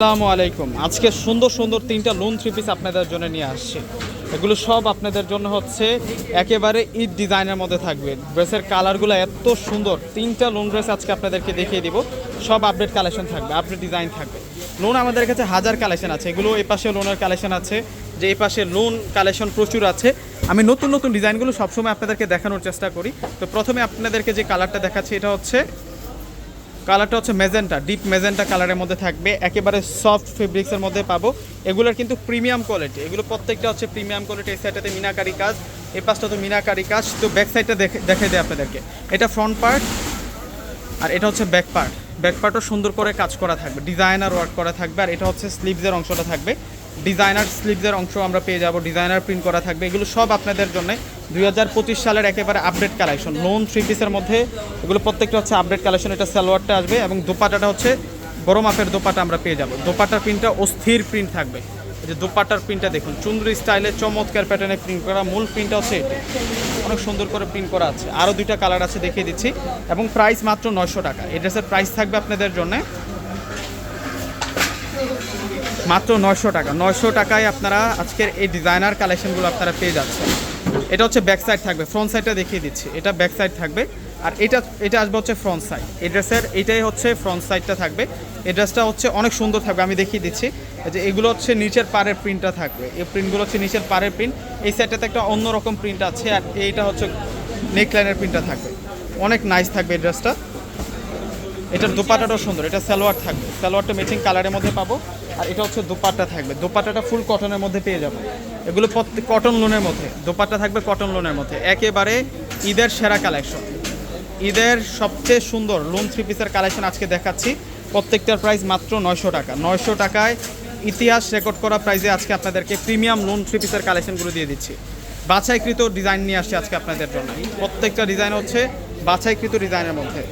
আসসালামু আলাইকুম। আজকে সুন্দর সুন্দর তিনটা লোন থ্রি পিস আপনাদের জন্য নিয়ে আসছি। এগুলো সব আপনাদের জন্য হচ্ছে একেবারে ঈদ ডিজাইনের মধ্যে থাকবে। ড্রেসের কালারগুলো এত সুন্দর। তিনটা লোন ড্রেস আজকে আপনাদেরকে দেখিয়ে দিব। সব আপডেট কালেকশন থাকবে আপডেট ডিজাইন থাকবে। লোন আমাদের কাছে হাজার কালেকশন আছে। এগুলো এই পাশে লোনের কালেকশন আছে, যে এই পাশে লোন কালেকশন প্রচুর আছে। আমি নতুন নতুন ডিজাইনগুলো সবসময় আপনাদেরকে দেখানোর চেষ্টা করি। তো প্রথমে আপনাদেরকে যে কালারটা দেখাচ্ছি, এটা হচ্ছে কালারটা হচ্ছে মেজেন্টা ডিপ মেজেন্টা কালারের মধ্যে থাকবে। একেবারে সফট ফেব্রিক্সের মধ্যে পাবো। এগুলোর কিন্তু প্রিমিয়াম কোয়ালিটি এগুলো প্রত্যেকটা হচ্ছে প্রিমিয়াম কোয়ালিটি এই সাইডটাতে মিনাকারি কাজ, এই পাশটা তো মিনাকারি কাজ। তো ব্যাক সাইডটা দেখে দেখে দেয় আপনাদেরকে। এটা ফ্রন্ট পার্ট আর এটা হচ্ছে ব্যাক পার্ট ব্যাক পার্টও সুন্দর করে কাজ করা থাকবে। ডিজাইনার ওয়ার্ক করা থাকবে। আর এটা হচ্ছে স্লিভসের অংশটা থাকবে। ডিজাইনার স্লিভসের অংশ আমরা পেয়ে যাব, ডিজাইনার প্রিন্ট করা থাকবে। এগুলো সব আপনাদের জন্য দুই হাজার পঁচিশ সালের একেবারে আপডেট কালেকশন লোন থ্রি পিসের মধ্যে এগুলো প্রত্যেকটা হচ্ছে আপডেট কালেকশন এটা সালোয়ারটা আসবে এবং দোপাটাটা হচ্ছে বড় মাপের দোপাটা আমরা পেয়ে যাব। দোপাটার প্রিন্টটা অস্থির প্রিন্ট থাকবে। যে দোপাটার প্রিন্টটা দেখুন চুন্দ্রি স্টাইলে চমৎকার প্যাটার্নে প্রিন্ট করা। মূল প্রিন্টটা হচ্ছে এটি। অনেক সুন্দর করে প্রিন্ট করা আছে। আরও দুইটা কালার আছে দেখিয়ে দিচ্ছি। এবং প্রাইস মাত্র নয়শো টাকা। এই ড্রেসের প্রাইস থাকবে আপনাদের জন্য মাত্র নয়শো টাকা। নয়শো টাকায় আপনারা আজকের এই ডিজাইনার কালেকশনগুলো আপনারা পেয়ে যাচ্ছেন। এটা হচ্ছে ব্যাক সাইড থাকবে। ফ্রন্ট সাইডটা দেখিয়ে দিচ্ছি। এটা ব্যাক সাইড থাকবে। আর এটা এটা আসবে হচ্ছে ফ্রন্ট সাইড এই ড্রেসের এটাই হচ্ছে ফ্রন্ট সাইডটা থাকবে। এই ড্রেসটা হচ্ছে অনেক সুন্দর থাকবে। আমি দেখিয়ে দিচ্ছি। যে এগুলো হচ্ছে নিচের পাড়ের প্রিন্টটা থাকবে। এই প্রিন্টগুলো হচ্ছে নিচের পাড়ের প্রিন্ট এই সাইডটাতে একটা অন্যরকম প্রিন্ট আছে। আর এইটা হচ্ছে নেকলাইনের প্রিন্টটা থাকবে। অনেক নাইস থাকবে এই ড্রেসটা এটার দোপাটাটাও সুন্দর এটা সালোয়ার থাকবে। সালোয়ারটা ম্যাচিং কালারের মধ্যে পাবো আর এটা হচ্ছে দোপাট্টা থাকবে। দোপাট্টাটা ফুল কটনের মধ্যে পেয়ে যাব। এগুলো প্রত্যেক কটন লোনের মধ্যে দোপাট্টা থাকবে কটন লোনের মধ্যে। একেবারে ঈদের সেরা কালেকশন ঈদের সবচেয়ে সুন্দর লোন থ্রি পিসের কালেকশন আজকে দেখাচ্ছি। প্রত্যেকটার প্রাইস মাত্র নয়শো টাকা। নয়শো টাকায় ইতিহাস রেকর্ড করা প্রাইসে আজকে আপনাদেরকে প্রিমিয়াম লোন থ্রি পিসের কালেকশনগুলো দিয়ে দিচ্ছি। বাছাইকৃত ডিজাইন নিয়ে আসছি আজকে আপনাদের জন্য। প্রত্যেকটা ডিজাইন হচ্ছে বাছাইকৃত ডিজাইনের মধ্যে।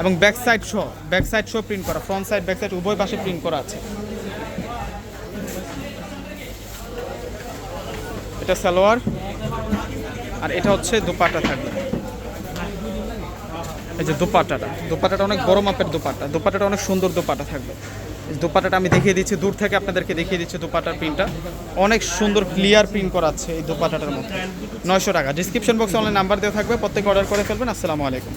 এবং back side show back side show print করা ফ্রন্ট সাইড ব্যাক সাইড উভয় পাশে প্রিন্ট করা আছে। এটা সালোয়ার, আর এটা হচ্ছে দোপাট্টা থাকবে। এই যে দোপাট্টাটা দোপাট্টাটা অনেক বড় মাপের দোপাট্টা দোপাট্টাটা অনেক সুন্দর দোপাট্টা থাকবে। এই দোপাট্টাটা আমি দেখিয়ে দিচ্ছি, দূর থেকে আপনাদেরকে দেখিয়ে দিচ্ছি দোপাট্টার প্রিন্টটা অনেক সুন্দর ক্লিয়ার প্রিন্ট করা আছে এই দোপাট্টাটার মধ্যে। নয়শো টাকা ডিসক্রিপশন বক্সে অনলাইন নাম্বার দেওয়া থাকবে প্রত্যেক অর্ডার করে ফেলবেন, আসসালামু আলাইকুম।